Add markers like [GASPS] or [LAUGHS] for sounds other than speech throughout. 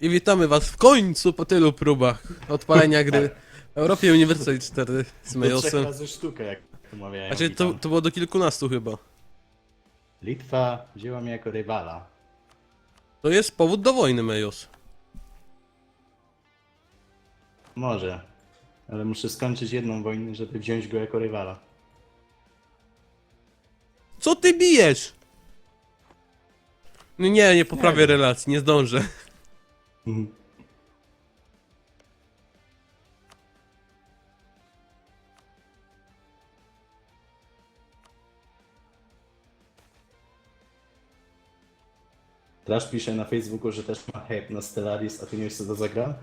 I witamy was w końcu po tylu próbach odpalenia gry w Europie Universal 4 z Do trzech razy sztukę, jak to mawiają. Znaczy to, witam. to było do kilkunastu chyba. Litwa wzięła mnie jako rywala. To jest powód do wojny, Mejos. Może. Ale muszę skończyć jedną wojnę, żeby wziąć go jako rywala. Co ty bijesz? No nie, nie poprawię relacji, nie zdążę. Trash pisze na Facebooku, że też ma hype na Stellaris, a ty nie wiesz co to zagra?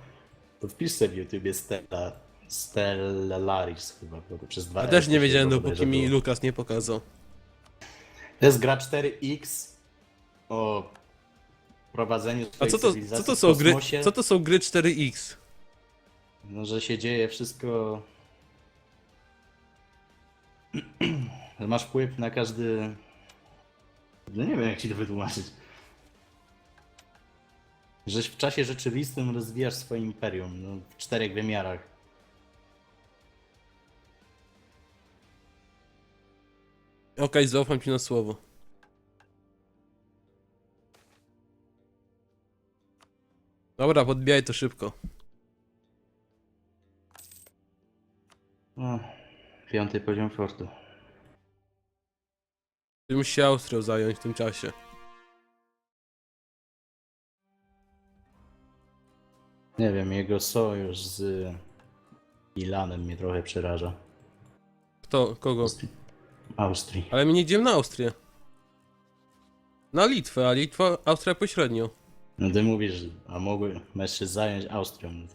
To wpisz sobie w YouTubie Stella, Stellaris chyba, bo to przez dwa Ja też nie wiedziałem, dopóki mi. Lukas nie pokazał. To jest gra 4X o prowadzeniu A swojej co to, co to w są gry? kosmosie. Co to są gry 4X? No, że się dzieje wszystko. [CLEARS THROAT] że masz wpływ na każdy. No nie wiem, jak ci to wytłumaczyć. Że w czasie rzeczywistym rozwijasz swoje imperium no, w czterech wymiarach. Okej, zaufam ci na słowo. Dobra, podbijaj to szybko. O, piąty poziom fortu. Ty musisz się Austrią zająć w tym czasie. Nie wiem, jego sojusz z Milanem mnie trochę przeraża. Kto? Kogo? Austrii. Ale my nie idziemy na Austrię. Na Litwę, a Litwa, Austria pośrednio. No ty mówisz, a mogły się zająć Austrią. No.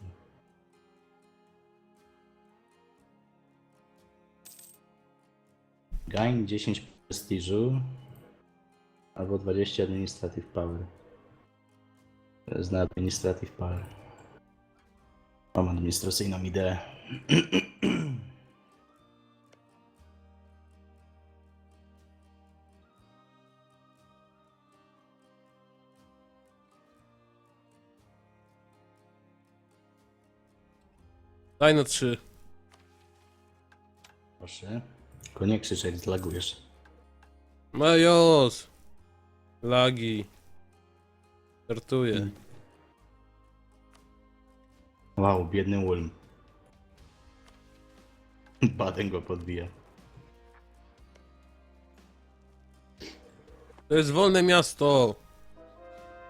Gain 10 prestiżu albo 20 administrative power. To jest na administrative power. Mam administracyjną ideę. [CLEARS THROAT] Daj na trzy. Proszę. Tylko nie krzycz jak zlagujesz. Majos! Lagi. Żartuję. Wow, biedny Ulm. [LAUGHS] Baden go podbija. To jest wolne miasto.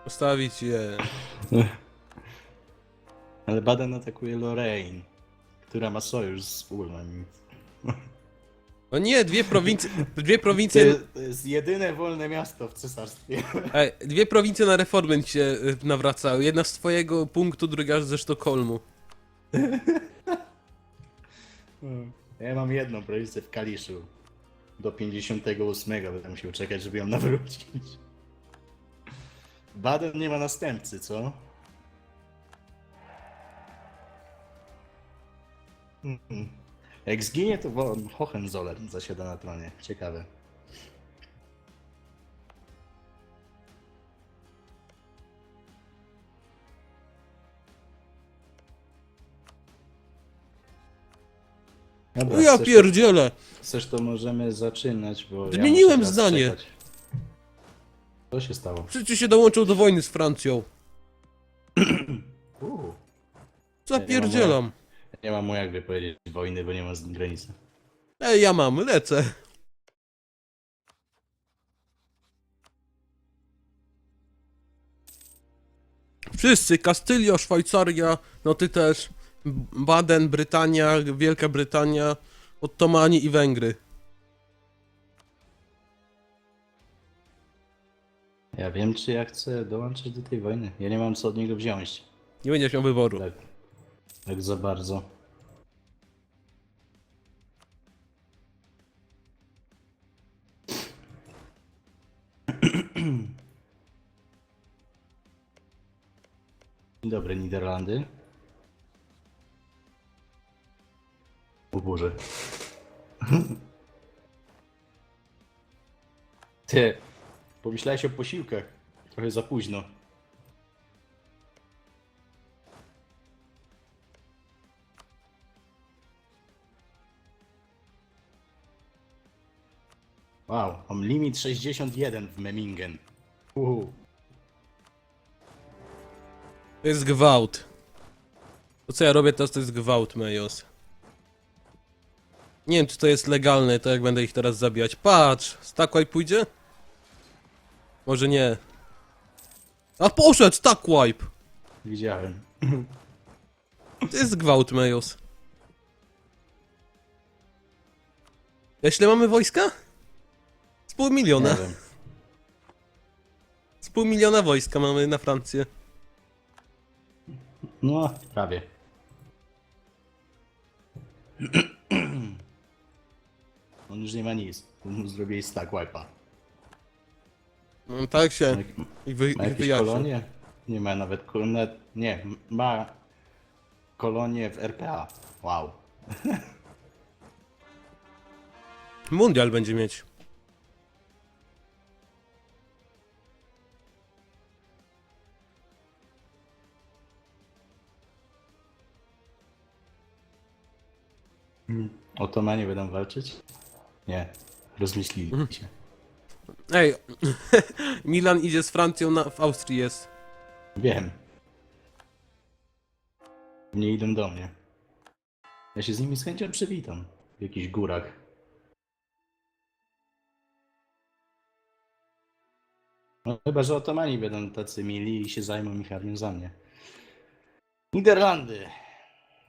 Postawić je. [LAUGHS] Ale Baden atakuje Lorraine, która ma sojusz z Ulmem. No nie, dwie prowincje. Dwie To prowincje. jest, to jest jedyne wolne miasto w cesarstwie. Ej, dwie prowincje na reformę ci się y, nawracały. Jedna z twojego punktu, druga ze Sztokholmu. Ja mam jedną prowincję w Kaliszu. Do 58 będę musiał czekać, żeby ją nawrócić. Baden nie ma następcy, co? Mhm. Jak zginie, to wo- Hohenzollern zasiada na tronie. Ciekawe. Dobra, ja chcesz- pierdzielę! Chcesz, to możemy zaczynać, bo. ja Zmieniłem muszę teraz zdanie. czekać. Co się stało? Przecież się dołączył do wojny z Francją. [CLEARS THROAT] Uuu. Zapierdzielam. Nie mam mu jak wypowiedzieć wojny, bo nie ma z- granicy. Ej, ja mam, lecę. Wszyscy, Kastylia, Szwajcaria, no ty też, Baden, Brytania, Wielka Brytania, Ottomani i Węgry. Ja wiem, czy ja chcę dołączyć do tej wojny. Ja nie mam co od niego wziąć. Nie będziesz miał wyboru. Tak. Tak za bardzo. [CLEARS THROAT] Dzień dobry, Niderlandy. O Boże. [LAUGHS] Ty, pomyślałeś o posiłkach. Trochę za późno. Mam limit 61 w Memmingen. Uhu. To jest gwałt. To co ja robię teraz to jest gwałt, Mejos. Nie wiem czy to jest legalne, to jak będę ich teraz zabijać. Patrz! Stackwaj pójdzie? Może nie. A poszedł! Stackwipe! Widziałem. To jest gwałt, Mejos. Jeśli mamy wojska? Z pół Nie miliona. wiem. Z pół miliona wojska mamy na Francję. No, prawie. On już nie ma nic. Mu zrobili stack wipe'a. No, tak się ich, wy, ma jakieś wyjaśnię. kolonie? Nie ma nawet kolonie. Nie, ma kolonie w RPA. Wow. [LAUGHS] Mundial będzie mieć. Otomanie będą walczyć? Nie. Rozmyślili się. Ej, [LAUGHS] Milan idzie z Francją, na, w Austrii jest. Wiem. Nie idą do mnie. Ja się z nimi z chęcią przywitam. W jakichś górach. No chyba, że otomani będą tacy mili i się zajmą ich armią za mnie. Niderlandy.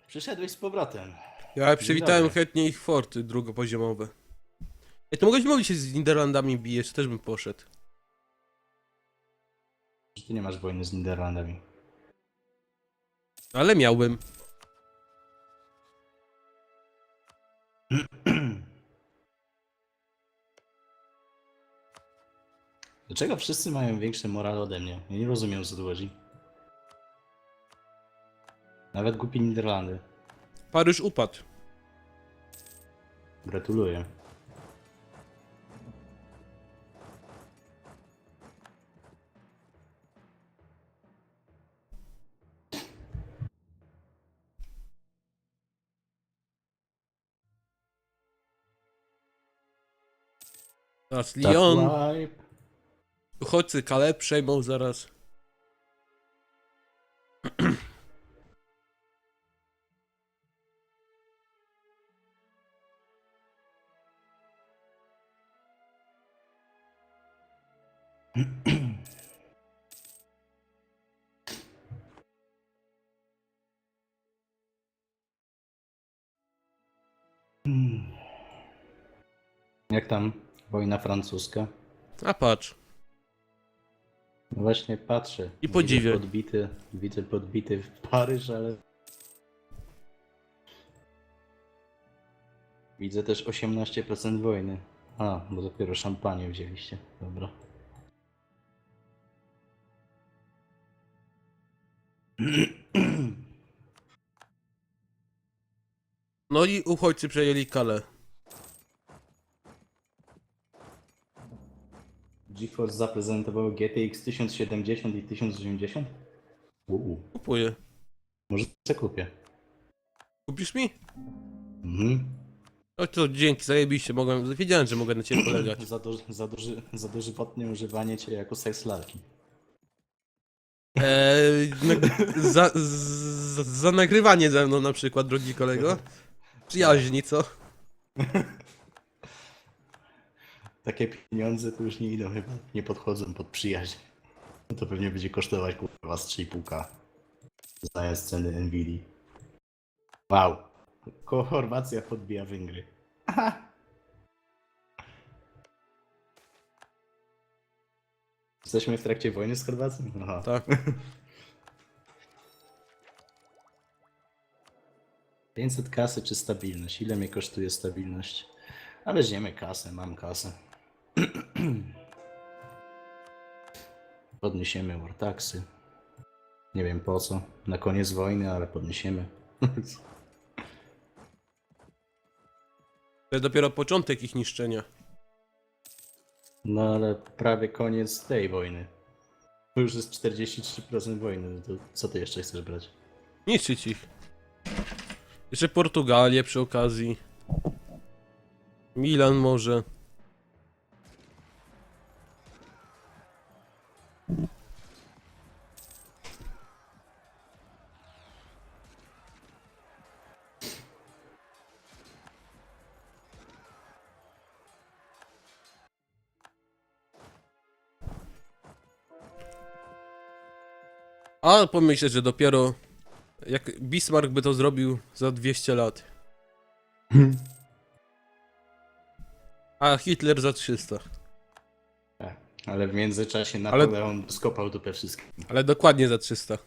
Przyszedłeś z powrotem. Ja przywitałem chętnie ich forty drugopoziomowe. Ej, to mogłeś mówić się z Niderlandami bijesz, też bym poszedł. Że ty nie masz wojny z Niderlandami. Ale miałbym. [CLEARS THROAT] Dlaczego wszyscy mają większy moral ode mnie? Ja nie rozumiem o co tu chodzi. Nawet głupi Niderlandy. Paryż upadł. Gratuluję. Teraz Tak, Lyon. Uchodźcy Calais przejmą zaraz. [CLEARS THROAT] Jak tam wojna francuska? A patrz. No właśnie patrzę. I podziwię. Widzę podbity, widzę podbity w Paryż, ale... Widzę też 18% wojny. A, bo dopiero szampanię wzięliście. Dobra. No i uchodźcy przejęli Calais. GeForce zaprezentowało GTX 1070 i 1080? Uuu, Kupuję. może sobie kupię. Kupisz mi? Mhm. No to dzięki, zajebiście, mogłem, wiedziałem, że mogę na ciebie [CLEARS THROAT] polegać. Za, do, za, doży, za dożywotnie używanie cię jako seks lalki. Nag- za, z, za nagrywanie ze mną na przykład, drogi kolego. Przyjaźni, co? Takie pieniądze to już nie idą chyba, nie podchodzą pod przyjaźń. No To pewnie będzie kosztować kurwa z 3,5k. Zamiast ceny Nvidia. Wow. Ko Chorwacja podbija Węgry. Aha. Jesteśmy w trakcie wojny z Chorwacją? Aha. Tak. [LAUGHS] 500 kasy czy stabilność? Ile mnie kosztuje stabilność? A weźmiemy kasę, mam kasę. [CLEARS THROAT] Podniesiemy wartaxy. Nie wiem po co. Na koniec wojny, ale podniesiemy. [LAUGHS] To jest dopiero początek ich niszczenia. No ale prawie koniec tej wojny. To już jest 43% wojny, to co ty jeszcze chcesz brać? Niszczyć ich. Jeszcze Portugalię przy okazji. Milan może. A pomyśleć, że dopiero jak Bismarck by to zrobił za 200 lat. A Hitler za 300. Tak. Ale w międzyczasie Ale- Napoleon skopał dupę wszystkim. Ale dokładnie za 300.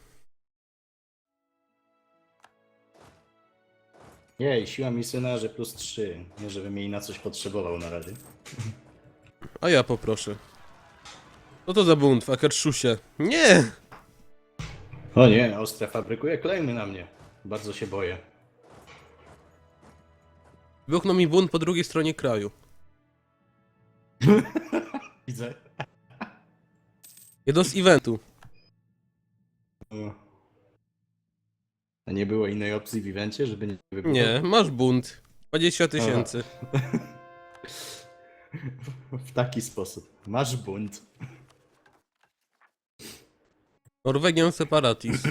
Jej, siła misjonarzy plus 3. Nie, żebym jej na coś potrzebował na razie. A ja poproszę. Co to za bunt w Akerszusie? Nie! O nie, Austria fabrykuje klejmy na mnie. Bardzo się boję. Wybuchnął mi bunt po drugiej stronie kraju. [LAUGHS] Widzę. Jedno z eventu. O. A nie było innej opcji w evencie, żeby nie wybuchał? Nie, masz bunt. 20 tysięcy. [LAUGHS] W taki sposób. Masz bunt. Norwegian Separatist.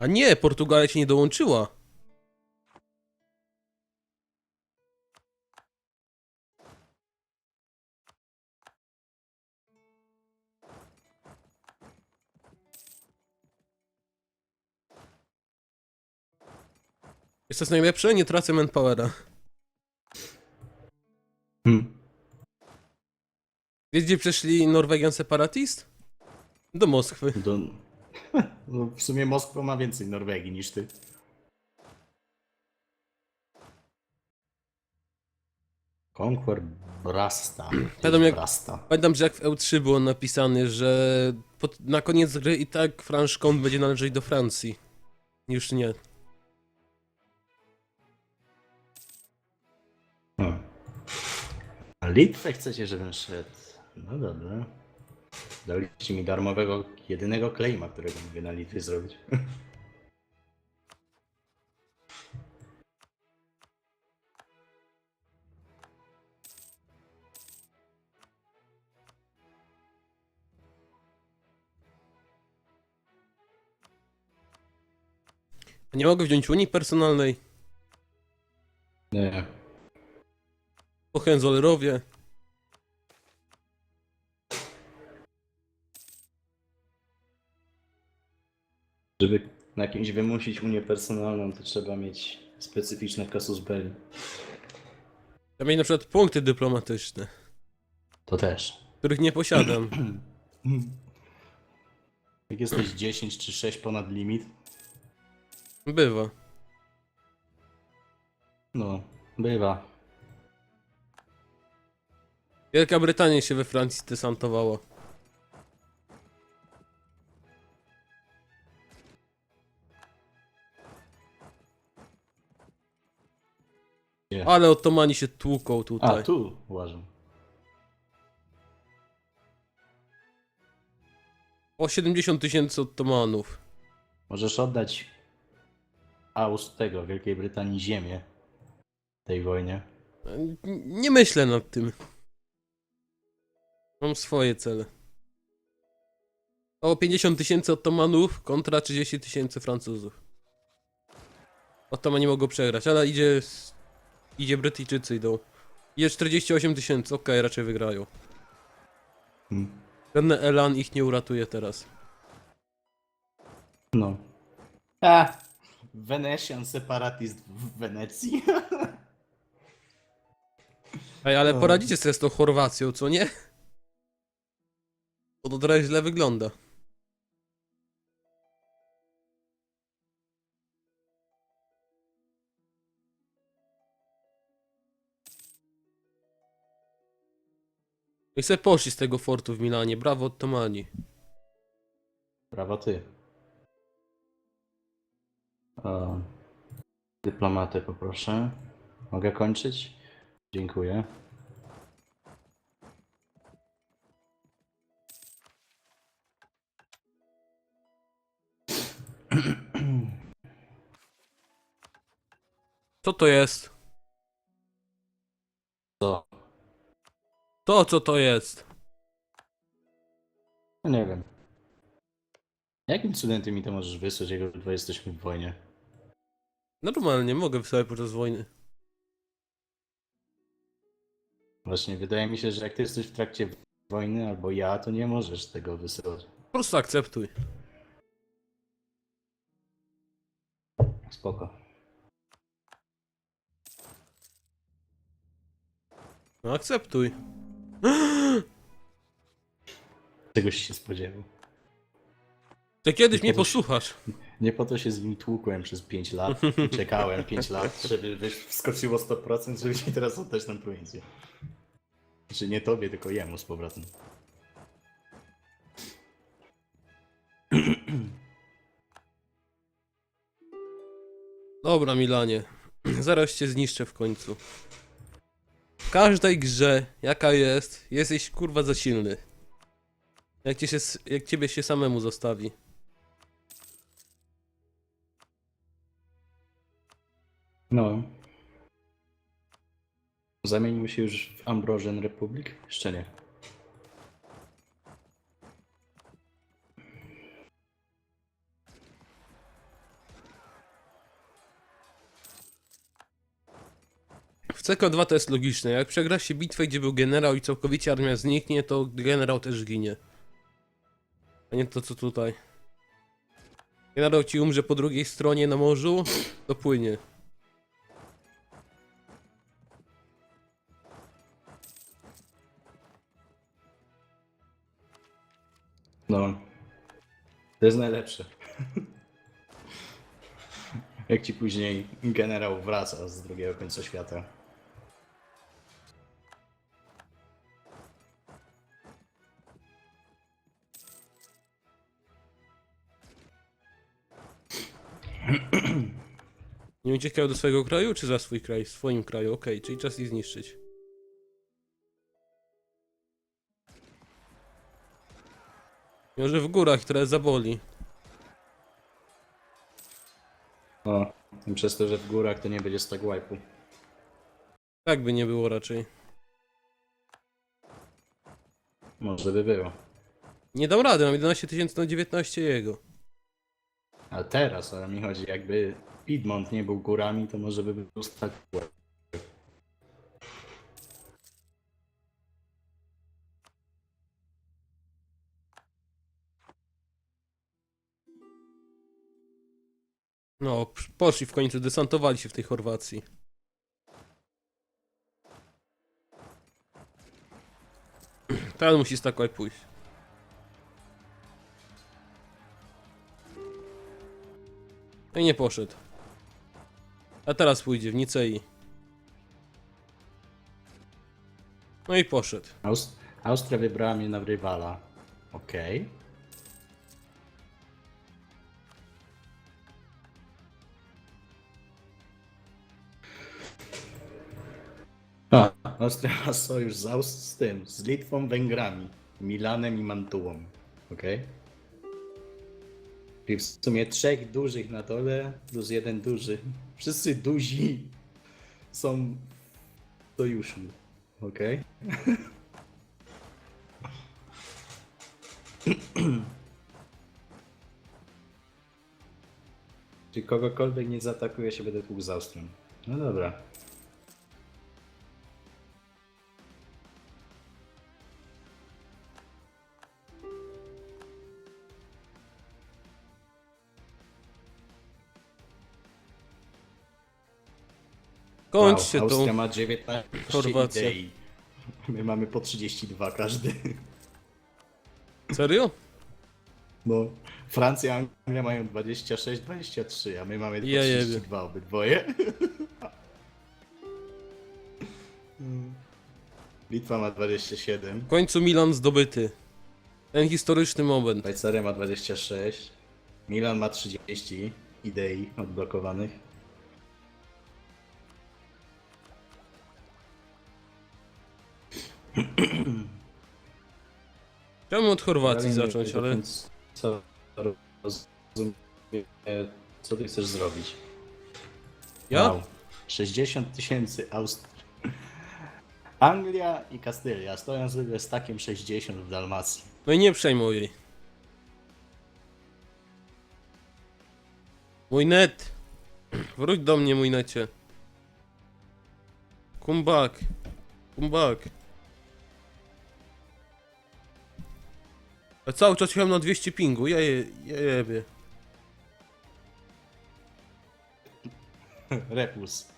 A nie, Portugalia się nie dołączyła. To jest najlepsze? Nie tracę manpowera. Hmm. Wiesz gdzie przeszli Norwegian Separatist? Do Moskwy. Do... [LAUGHS] No, w sumie Moskwa ma więcej Norwegii niż ty. Conquer Brasta. [CLEARS THROAT] Pamiętam, jak- Brasta. Pamiętam, że jak w EU3 było napisane, że pod, na koniec gry i tak Franche-Comte będzie należeć do Francji. Już nie. A Litwę chcecie, żebym szedł? No dobra. Daliście mi darmowego, jedynego claima, którego mogę na Litwie zrobić. [LAUGHS] Nie mogę wziąć Unii Personalnej. Nie. Po Hohenzollerowie. Żeby na kimś wymusić unię personalną, to trzeba mieć specyficzne kasus belli. Ja mieć na przykład punkty dyplomatyczne, To też. których nie posiadam. [CLEARS THROAT] Jak jesteś 10 czy 6 ponad limit, Bywa. no, bywa. Wielka Brytania się we Francji desantowała. Ale Ottomani się tłuką A, tutaj. tu uważam. O 70 tysięcy Ottomanów. Możesz oddać Aust tego, Wielkiej Brytanii ziemię w tej wojnie. Nie myślę nad tym. Mam swoje cele. O 50 tysięcy Ottomanów kontra 30 tysięcy Francuzów. Ottomani mogą przegrać, ale idzie... Idzie Brytyjczycy idą. Idzie 48 tysięcy, okej, raczej wygrają. Hmm. Żadne Elan ich nie uratuje teraz. No. A, Venetian separatist w Wenecji. Ej, ale O. poradzicie sobie z tą Chorwacją, co nie? Bo to trochę źle wygląda. I se poszli z tego fortu w Milanie. Brawo, Ottomani. Brawo ty. O, dyplomatę poproszę. Mogę kończyć? Dziękuję. Co to jest? Co? To co to jest? No nie wiem. Jakim cudem ty mi to możesz wysłać, jak obydwa jesteśmy w wojnie? Normalnie, mogę wysłać podczas wojny. Właśnie, wydaje mi się, że jak ty jesteś w trakcie wojny, albo ja, to nie możesz tego wysyłać. Po prostu akceptuj. Spoko. No akceptuj. [GASPS] Czegoś się spodziewał. Ty kiedyś mnie posłuchasz. Nie po to się z nim tłukłem przez 5 lat [LAUGHS] czekałem 5 lat, żeby wiesz, wskoczyło 100%, żeby ci teraz oddać nam prowincję. Znaczy nie tobie, tylko jemu z powrotem. Dobra, Milanie. [CLEARS THROAT] Zaraz cię zniszczę w końcu. W każdej grze, jaka jest, jesteś kurwa za silny. Jak, cię się, jak ciebie się samemu zostawi. No. Zamienił się już w Ambrożen Republic? Jeszcze nie. CK2 to jest logiczne. Jak przegra się bitwę, gdzie był generał i całkowicie armia zniknie, to generał też ginie. A nie to co tutaj. Generał ci umrze po drugiej stronie na morzu, to płynie. No. To jest najlepsze. [LAUGHS] Jak ci później generał wraca z drugiego końca świata. [CLEARS THROAT] Nie uciekał do swojego kraju, czy za swój kraj? W swoim kraju, okej, czyli czas ich zniszczyć. Może w górach, które zaboli. I przez to, że w górach to nie będzie stag wipe'u. Tak by nie było raczej. Może by było. Nie dam rady, mam 11 tysięcy na 19 jego. Ale teraz, ale mi chodzi, jakby Piedmont nie był górami, to może by był wipe. No, poszli w końcu, desantowali się w tej Chorwacji. [CLEARS THROAT] Teraz musi stakłaj pójść. No i nie poszedł. A teraz pójdzie w Nicei. No i poszedł. Aust- Austria wybrała mnie na rywala. Okej. A, Austria ma sojusz z, z tym, z Litwą, Węgrami, Milanem i Mantuą. Okej? Czyli w sumie trzech dużych na dole plus jeden duży. Wszyscy duzi są w sojuszu. Okej? Czy kogokolwiek nie zaatakuje się będę tłukł z Austrią. No dobra. Kończcie wow, tą... Austria ma 19 Chorwację. idei. My mamy po 32 każdy. Serio? No. Francja i Anglia mają 26, 23, a my mamy Ja jebie. 32 obydwoje. [LAUGHS] Litwa ma 27, W końcu Milan zdobyty. Ten historyczny moment. Szwajcaria ma 26, Milan ma 30 idei odblokowanych. [CLEARS THROAT] Chciałbym od Chorwacji zacząć, ale... Co rozumiem, co ty chcesz zrobić? Ja? Wow. 60 tysięcy Aust... [LAUGHS] Anglia i Kastylia stoją sobie z takiem 60 w Dalmacji. No i nie przejmuj. Mój net. [CLEARS THROAT] Wróć do mnie, mój necie. Come back. Come back. A cały czas jechałem na 200 pingu, ja je, ja jebie. [LAUGHS] Repus.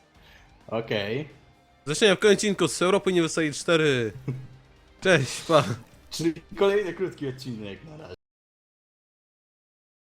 Okej. Zaczynam w odcinku z Europy nie wystaje 4. Cześć, pa. Czyli kolejny krótki odcinek na razie.